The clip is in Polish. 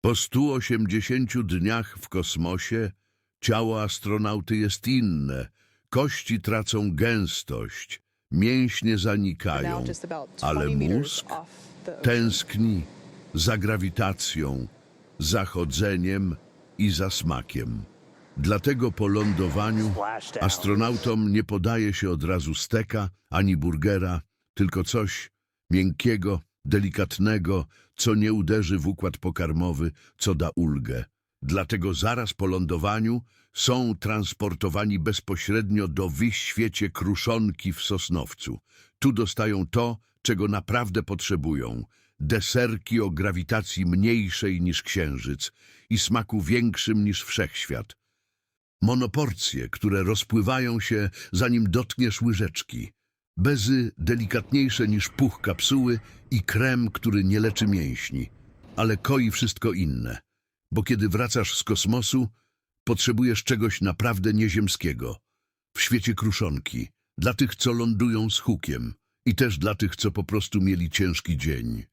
Po 180 dniach w kosmosie ciało astronauty jest inne. Kości tracą gęstość, mięśnie zanikają, Now just about 20 ale mózg tęskni za grawitacją, za chodzeniem i za smakiem. Dlatego po lądowaniu astronautom nie podaje się od razu steka ani burgera, tylko coś miękkiego, delikatnego, co nie uderzy w układ pokarmowy, co da ulgę. Dlatego zaraz po lądowaniu są transportowani bezpośrednio do wyświecie kruszonki w Sosnowcu. Tu dostają to, czego naprawdę potrzebują. Deserki o grawitacji mniejszej niż księżyc i smaku większym niż wszechświat. Monoporcje, które rozpływają się, zanim dotkniesz łyżeczki. Bezy delikatniejsze niż puch kapsuły i krem, który nie leczy mięśni, ale koi wszystko inne. Bo kiedy wracasz z kosmosu, potrzebujesz czegoś naprawdę nieziemskiego. W świecie kruszonki, dla tych, co lądują z hukiem i też dla tych, co po prostu mieli ciężki dzień.